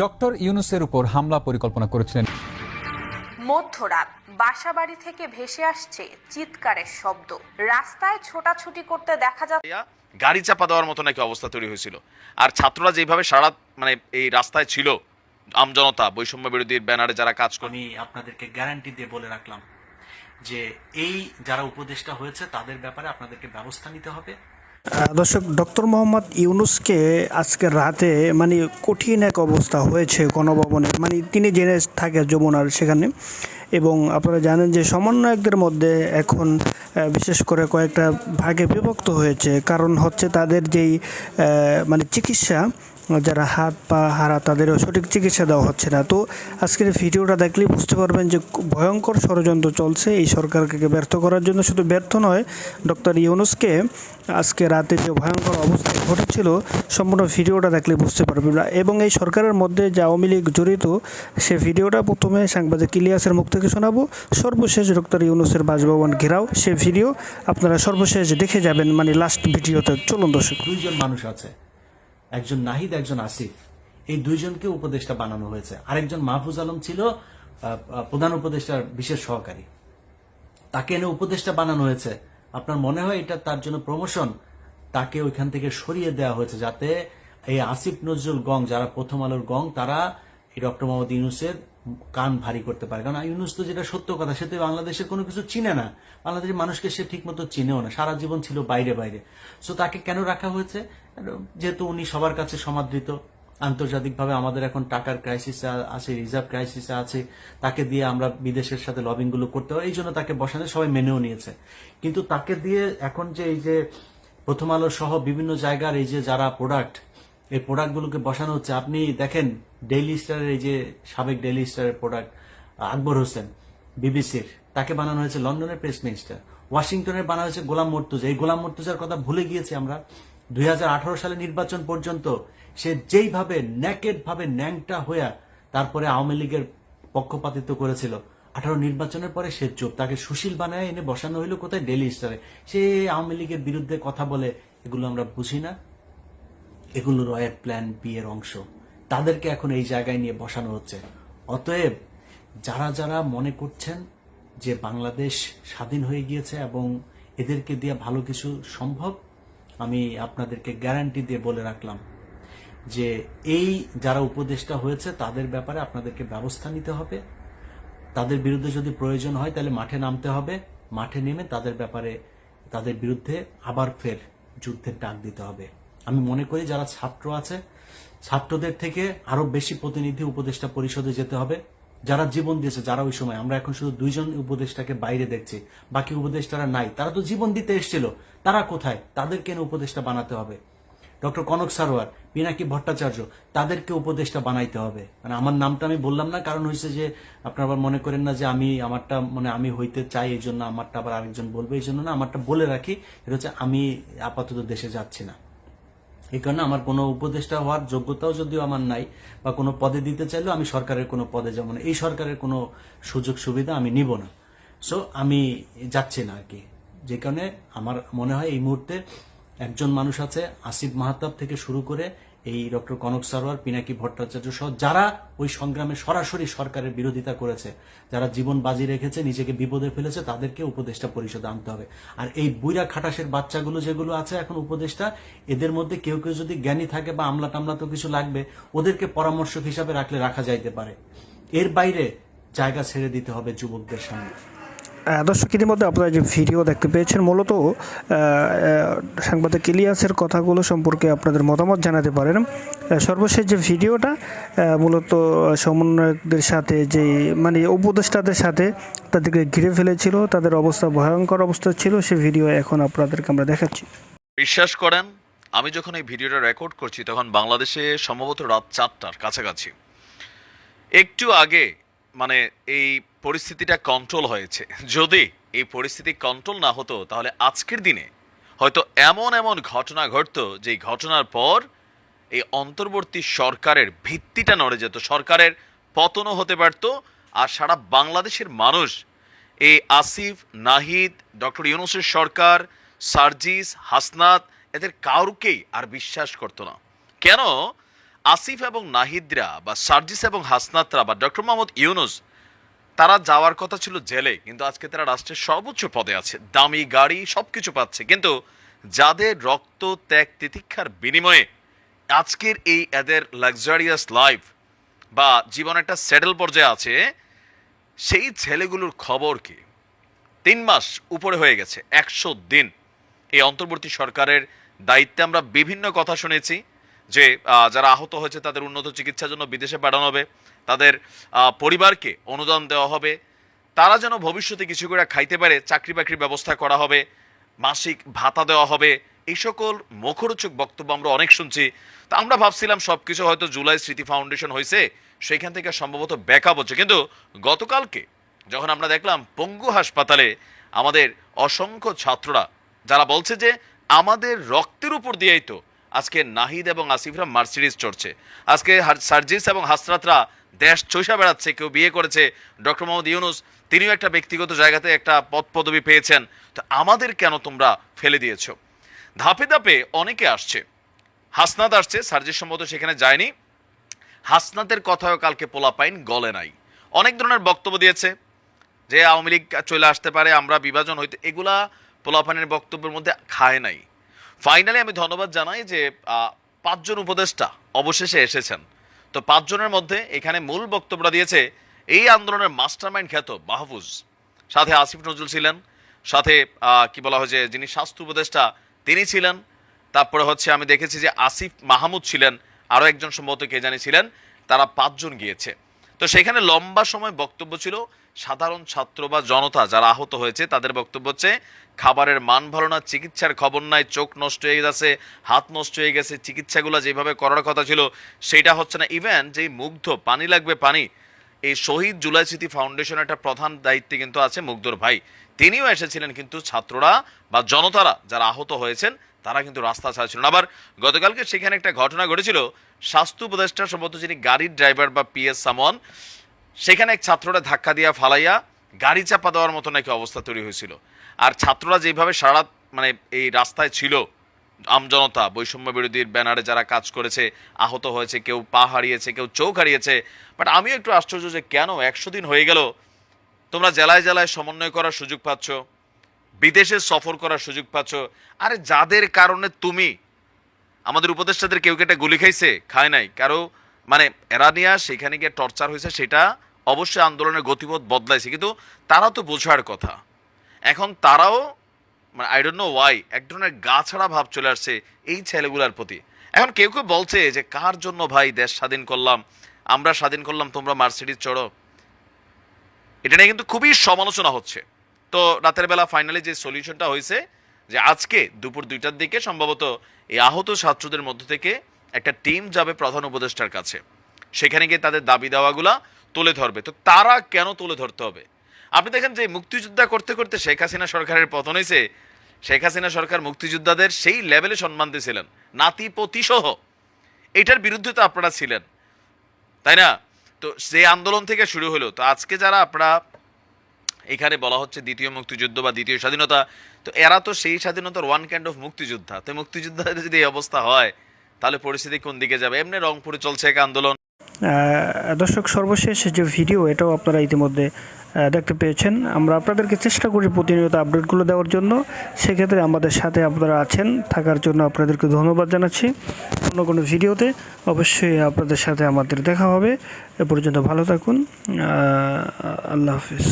Doctor ইউনুসের উপর হামলা পরিকল্পনা করেছিলেন। মধ্যরাত বাসাবাড়ি থেকে ভেসে আসছে চিৎকারের শব্দ। রাস্তায় ছোটাছুটি করতে দেখা যাচ্ছে গাড়ি চাপা দেওয়ার মতো নাকি অবস্থা তৈরি হয়েছিল। আর ছাত্ররা যেভাবে সারা মানে এই রাস্তায় ছিল আমজনতা বৈষম্য বিরোধীর ব্যানারে যারা কাজ করে আমি আপনাদেরকে গ্যারান্টি দিয়ে বলে রাখলাম যে এই যারা উপদেষ্টা হয়েছে তাদের ব্যাপারে আপনাদেরকে ব্যবস্থা নিতে হবে। দর্শক, ডক্টর মোহাম্মদ ইউনুসকে আজকে রাতে মানে কঠিন এক অবস্থা হয়েছে গণভবনে। মানে তিনি জেনে থাকে যমুনার সেখানে এবং আপনারা জানেন যে সমন্বয়কদের মধ্যে এখন বিশেষ করে কয়েকটা ভাগে বিভক্ত হয়েছে। কারণ হচ্ছে তাদের যেই মানে চিকিৎসা যারা হাত পা হারা তাদেরও সঠিক চিকিৎসা দেওয়া হচ্ছে না। তো আজকের ভিডিওটা দেখলেই বুঝতে পারবেন যে ভয়ঙ্কর ষড়যন্ত্র চলছে এই সরকারকে ব্যর্থ করার জন্য। শুধু ব্যর্থ নয়, ডক্টর ইউনুসকে আজকে রাতে যে ভয়ঙ্কর অবস্থা ঘটেছিল, সম্পূর্ণ ভিডিওটা দেখলে বুঝতে পারবেন। এবং এই সরকারের মধ্যে যে আওয়ামী লীগ জড়িত, সে ভিডিওটা প্রথমে সাংবাদিক ইলিয়াসের মুখ থেকে শোনাবো। সর্বশেষ ডক্টর ইউনুসের বাসভবন ঘেরাও, সে ভিডিও আপনারা সর্বশেষ দেখে যাবেন মানে লাস্ট ভিডিওতে। চলুন দর্শক। দুইজন মানুষ আছে। একজন নাহিদ, একজন আসিফ। এই দুইজনকে উপদেষ্টা বানানো হয়েছে। আরেকজন মাহফুজ আলম ছিল প্রধান উপদেষ্টার বিশেষ সহকারী। তাকে এনে উপদেষ্টা বানানো হয়েছে। আপনার মনে হয় এটা তার জন্য প্রমোশন তাকে ওইখান থেকে সরিয়ে দেওয়া হয়েছে যাতে এই আসিফ নজরুল গং, যারা প্রথম আলোর গং, তারা এই ডক্টর মোহাম্মদ ইউনুসের কান ভারী করতে পারে। কারণ ইউনুস তো যেটা সত্য কথা, সে তো বাংলাদেশের কোনো কিছু চিনে না। বাংলাদেশের মানুষকে সে ঠিক মতো চিনেও না। সারা জীবন ছিল বাইরে বাইরে। সো তাকে কেন রাখা হয়েছে? যেহেতু উনি সবার কাছে সমাদৃত, আন্তর্জাতিকভাবে আমাদের এখন টাকার ক্রাইসিস আছে রিজার্ভ ক্রাইসিস আছে। তাকে দিয়ে আমরা বিদেশের সাথে লবিংগুলো করতে হয় এই জন্য তাকে বসানো সবাই মেনেও নিয়েছে। কিন্তু তাকে দিয়ে এখন যে এই যে প্রথম আলো সহ বিভিন্ন জায়গার এই যে যারা প্রোডাক্ট এই প্রোডাক্টগুলোকে বসানো হচ্ছে। আপনি দেখেন ডেইলি স্টারের এই যে সাবেক ডেইলি স্টারের প্রোডাক্ট আকবর হোসেন, বিবিসির, তাকে বানানো হয়েছে লন্ডনের প্রেস মিনিস্টার ওয়াশিংটনের বানানো হয়েছে গোলাম মর্তুজা। এই গোলাম মর্তুজার কথা ভুলে গিয়েছি আমরা। দুই সালে নির্বাচন পর্যন্ত সে যেইভাবে ন্যাকেড ভাবে ন্যাংটা হইয়া তারপরে আওয়ামী লীগের পক্ষপাতিত্ব করেছিল, আঠারো নির্বাচনের পরে সে চুপ। তাকে সুশীল বানায় এনে বসানো হইল কোথায়? ডেলি স্টারে সে আওয়ামী লীগের বিরুদ্ধে কথা বলে, এগুলো আমরা বুঝি না। এগুলো রয়ের প্ল্যান বি এর অংশ। তাদেরকে এখন এই জায়গায় নিয়ে বসানো হচ্ছে। অতএব যারা যারা মনে করছেন যে বাংলাদেশ স্বাধীন হয়ে গিয়েছে এবং এদেরকে দিয়ে ভালো কিছু সম্ভব, আমি আপনাদেরকে গ্যারান্টি দিয়ে বলে রাখলাম যে এই যারা উপদেষ্টা হয়েছে, তাদের ব্যাপারে আপনাদেরকে ব্যবস্থা নিতে হবে। তাদের বিরুদ্ধে যদি প্রয়োজন হয়, তাহলে মাঠে নামতে হবে। মাঠে নেমে তাদের ব্যাপারে, তাদের বিরুদ্ধে আবার ফের যুদ্ধের ডাক দিতে হবে। আমি মনে করি যারা ছাত্র আছে, ছাত্রদের থেকে আরও বেশি প্রতিনিধি উপদেষ্টা পরিষদে যেতে হবে। যারা জীবন দিয়েছে, যারা ওই সময়, আমরা এখন শুধু দুইজন উপদেষ্টাকে বাইরে দেখছি, বাকি উপদেষ্টারা নাই। তারা তো জীবন দিতে এসেছিল, তারা কোথায়? তাদেরকে এনে উপদেষ্টা বানাতে হবে? ডক্টর কনক সারোয়ার, পিনাকি ভট্টাচার্য, তাদেরকে উপদেষ্টা বানাইতে হবে। মানে আমার নামটা আমি বললাম না, কারণ হয়েছে যে আপনারা আবার মনে করেন না যে আমি, আমারটা মানে আমি হইতে চাই এই জন্য আমারটা আবার আরেকজন বলবে এই জন্য না, আমারটা বলে রাখি, এটা হচ্ছে আমি আপাতত দেশে যাচ্ছি না। এই কারণে আমার কোনো উপদেষ্টা হওয়ার যোগ্যতাও যদিও আমার নাই বা কোনো পদে দিতে চাইলেও আমি সরকারের কোনো পদে যাব না। এই সরকারের কোনো সুযোগ সুবিধা আমি নিব না। সো আমি যাচ্ছি না আর কি। যে কারণে আমার মনে হয় এই মুহূর্তে একজন মানুষ আছে, আসিফ মাহাতাব থেকে শুরু করে এই ডক্টর কনক সারোয়ার, পিনাকি ভট্টাচার্য সহ যারা ওই সংগ্রামে সরাসরি সরকারের বিরোধিতা করেছে, যারা জীবন বাজি রেখেছে, নিজেকে বিপদে ফেলেছে, তাদেরকে উপদেষ্টা পরিষদে আনতে হবে। আর এই বুইরা খাটাসের বাচ্চাগুলো যেগুলো আছে এখন উপদেষ্টা, এদের মধ্যে কেউ কেউ যদি জ্ঞানী থাকে বা আমলা টামলা তো কিছু লাগবে, ওদেরকে পরামর্শক হিসাবে রাখলে রাখা যাইতে পারে। এর বাইরে জায়গা ছেড়ে দিতে হবে যুবকদের সামনে। দর্শক, ইতিমধ্যে আপনারা যে ভিডিও দেখতে পেয়েছেন, মূলত সাংবাদিক ইলিয়াসের কথাগুলো সম্পর্কে আপনাদের মতামত জানাতে পারেন। সর্বশেষ যে ভিডিওটা মূলত সমন্বয়কদের সাথে যে মানে উপদেষ্টাদের সাথে তাদেরকে ঘিরে ফেলেছিল, তাদের অবস্থা ভয়ঙ্কর অবস্থা ছিল, সে ভিডিও এখন আপনাদেরকে আমরা দেখাচ্ছি। বিশ্বাস করেন, আমি যখন এই ভিডিওটা রেকর্ড করছি, তখন বাংলাদেশে সম্ভবত রাত চারটার কাছাকাছি। একটু আগে মানে এই পরিস্থিতিটা কন্ট্রোল হয়েছে। যদি এই পরিস্থিতি কন্ট্রোল না হতো, তাহলে আজকের দিনে হয়তো এমন এমন ঘটনা ঘটতো, যেই ঘটনার পর এই অন্তর্বর্তী সরকারের ভিত্তিটা নড়ে যেত, সরকারের পতনও হতে পারত, আর সারা বাংলাদেশের মানুষ এই আসিফ, নাহিদ, ডক্টর ইউনুসের সরকার, সার্জিস, হাসনাত, এদের কাউকেই আর বিশ্বাস করতো না। কেন? আসিফ এবং নাহিদরা বা সার্জিস এবং হাসনাতরা বা ডক্টর মোহাম্মদ ইউনুস তারা যাওয়ার কথা ছিল জেলে, কিন্তু আজকে তারা রাষ্ট্রের সর্বোচ্চ পদে আছে। দামি গাড়ি, সবকিছু পাচ্ছে। কিন্তু যাদের রক্ত, ত্যাগ, তিতিক্ষার বিনিময়ে আজকের এই এদের লাক্সারিয়াস লাইফ বা জীবন একটা সেটেল পর্যায়ে আছে, সেই ছেলেগুলোর খবর কি? তিন মাস উপরে হয়ে গেছে, একশো দিন। এই অন্তর্বর্তী সরকারের দায়িত্বে আমরা বিভিন্ন কথা শুনেছি যে যারা আহত হয়েছে তাদের উন্নত চিকিৎসার জন্য বিদেশে পাঠানো হবে। তাদের পরিবারকে অনুদান দেওয়া হবে। তারা যেন ভবিষ্যতে কিছু করে খাইতে পারে চাকরি বাকরির ব্যবস্থা করা হবে, মাসিক ভাতা দেওয়া হবে, এই সকল মুখরোচক বক্তব্য আমরা অনেক শুনছি। তা আমরা ভাবছিলাম সবকিছু হয়তো জুলাই স্মৃতি ফাউন্ডেশন হয়েছে সেখান থেকে সম্ভবত ব্যাকআপ হচ্ছে। কিন্তু গতকালকে যখন আমরা দেখলাম পঙ্গু হাসপাতালে আমাদের অসংখ্য ছাত্ররা, যারা বলছে যে আমাদের রক্তের উপর দিয়েই তো আজকে নাহিদ এবং আসিফরা মার্সিডিজ চড়ছে। আজকে সার্জিস এবং হাসরাতরা দেশ চৈষা বেড়াচ্ছে, কেউ বিয়ে করেছে। ডক্টর মোহাম্মদ ইউনুস, তিনিও একটা ব্যক্তিগত জায়গাতে একটা পদ পদবি পেয়েছেন। তো আমাদের কেন তোমরা ফেলে দিয়েছ? ধাপে ধাপে অনেকে আসছে। হাসনাত আসছে, সার্জিস সম্ভবত সেখানে যায়নি। হাসনাতের কথাও কালকে পোলাপাইন গলে নাই। অনেক ধরনের বক্তব্য দিয়েছে যে আওয়ামী লীগ চলে আসতে পারে, আমরা বিভাজন হইতে, এগুলা পোলাপানের বক্তব্যের মধ্যে খায় নাই। ফাইনালি আমি ধন্যবাদ জানাই যে পাঁচজন উপদেষ্টা অবশেষে এসেছেন। তো পাঁচজনের মধ্যে এখানে মূল বক্তব্যটা দিয়েছে, এই আন্দোলনের মাস্টারমাইন্ড খ্যাত মাহফুজ। সাথে আসিফ নজরুল ছিলেন, সাথে কি বলা হয় যে যিনি স্বাস্থ্য উপদেষ্টা, তিনি ছিলেন। তারপরে হচ্ছে আমি দেখেছি যে আসিফ মাহমুদ ছিলেন, আরও একজন সম্ভবত কে জানি ছিলেন, তারা পাঁচজন গিয়েছে। তো সেখানে লম্বা সময় বক্তব্য ছিল সাধারণ ছাত্র বা জনতা যারা আহত হয়েছে, তাদের বক্তব্য হচ্ছে, খাবারের মান ভালো না, চিকিৎসার খবর নাই, চোখ নষ্ট হয়ে গেছে, হাত নষ্ট হয়ে গেছে, চিকিৎসাগুলো যেভাবে করার কথা ছিল, সেটা হচ্ছে না। ইভেন যেই মুগ্ধ, পানি লাগবে পানি, এই শহীদ জুলাই স্মৃতি ফাউন্ডেশনের একটা প্রধান দায়িত্বে কিন্তু আছে মুগ্ধর ভাই। তিনিও এসেছিলেন কিন্তু ছাত্ররা বা জনতারা যারা আহত হয়েছেন, তারা কিন্তু রাস্তা ছাড়ছিলেন আবার গতকালকে সেখানে একটা ঘটনা ঘটেছিল, স্বাস্থ্য উপদেষ্টা সম্ভবত যিনি গাড়ির ড্রাইভার বা পিএস সামন সেখানে এক ছাত্ররা ধাক্কা দিয়া ফালাইয়া গাড়ি চাপা দেওয়ার মতো নাকি অবস্থা তৈরি হয়েছিল। আর ছাত্ররা যেভাবে সারা মানে এই রাস্তায় ছিল, আমজনতা, বৈষম্য বিরোধীর ব্যানারে যারা কাজ করেছে, আহত হয়েছে, কেউ পা হারিয়েছে, কেউ চোখ হারিয়েছে বাট আমিও একটু আশ্চর্য যে কেন একশো দিন হয়ে গেল, তোমরা জেলায় জেলায় সমন্বয় করার সুযোগ পাচ্ছ, বিদেশে সফর করার সুযোগ পাচ্ছ, আরে যাদের কারণে তুমি, আমাদের উপদেষ্টাদের কেউ কেটে গুলি খাইছে? খায় নাই। কারও মানে এরা নিয়ে সেখানে গিয়ে টর্চার হয়েছে, সেটা অবশ্যই আন্দোলনের গতিপথ বদলাইছে। কিন্তু তারা তো বোঝার কথা। এখন তারাও মানে আই ডোন্ট নো ওয়াই এক ধরনের গা ছাড়া ভাব চলে আসছে এই ছেলেগুলার প্রতি। এখন কেউ কেউ বলছে যে, কার জন্য ভাই দেশ স্বাধীন করলাম? আমরা স্বাধীন করলাম তোমরা মার্সিডিজ চড়ো। এটা নিয়ে কিন্তু খুবই সমালোচনা হচ্ছে। তো রাতের বেলা ফাইনালি যে সলিউশনটা হয়েছে, যে আজকে দুপুর দুইটার দিকে সম্ভবত এই আহত ছাত্রদের মধ্য থেকে একটা টিম যাবে প্রধান উপদেষ্টার কাছে। সেখানে গিয়ে তাদের দাবি দাওয়াগুলা তুলে ধরবে। তো তারা কেন তুলে ধরতে হবে? আপনি দেখেন যে মুক্তিযোদ্ধা করতে করতে শেখ হাসিনা সরকারের পতন হয়েছে। শেখ হাসিনা সরকার মুক্তিযোদ্ধাদের সেই লেভেলে সম্মান দিয়েছিলেন। নাতি পতি সহ এটার বিরুদ্ধে তো আপনারা ছিলেন। তাই না? তো সেই আন্দোলন থেকে শুরু হলো। তো আজকে যারা আপনারা এখানে বলা হচ্ছে দ্বিতীয় মুক্তিযুদ্ধ বা দ্বিতীয় স্বাধীনতা, তো এরা তো সেই স্বাধীনতার ওয়ান কাইন্ড অফ মুক্তিযোদ্ধা। তো মুক্তিযোদ্ধাদের যদি এই অবস্থা হয় তাহলে পরিস্থিতি কোন দিকে যাবে? এমনি রংপুরে চলছে এক আন্দোলন। দর্শক, সর্বশেষ যে ভিডিও, এটাও আপনারা ইতিমধ্যে দেখতে পেয়েছেন। আমরা আপনাদেরকে চেষ্টা করি প্রতিনিয়ত আপডেটগুলো দেওয়ার জন্য। সেক্ষেত্রে আমাদের সাথে আপনারা আছেন। থাকার জন্য আপনাদেরকে ধন্যবাদ জানাচ্ছি। অন্য কোনো ভিডিওতে অবশ্যই আপনাদের সাথে আমাদের দেখা হবে। এ পর্যন্ত ভালো থাকুন। আল্লাহ হাফিজ।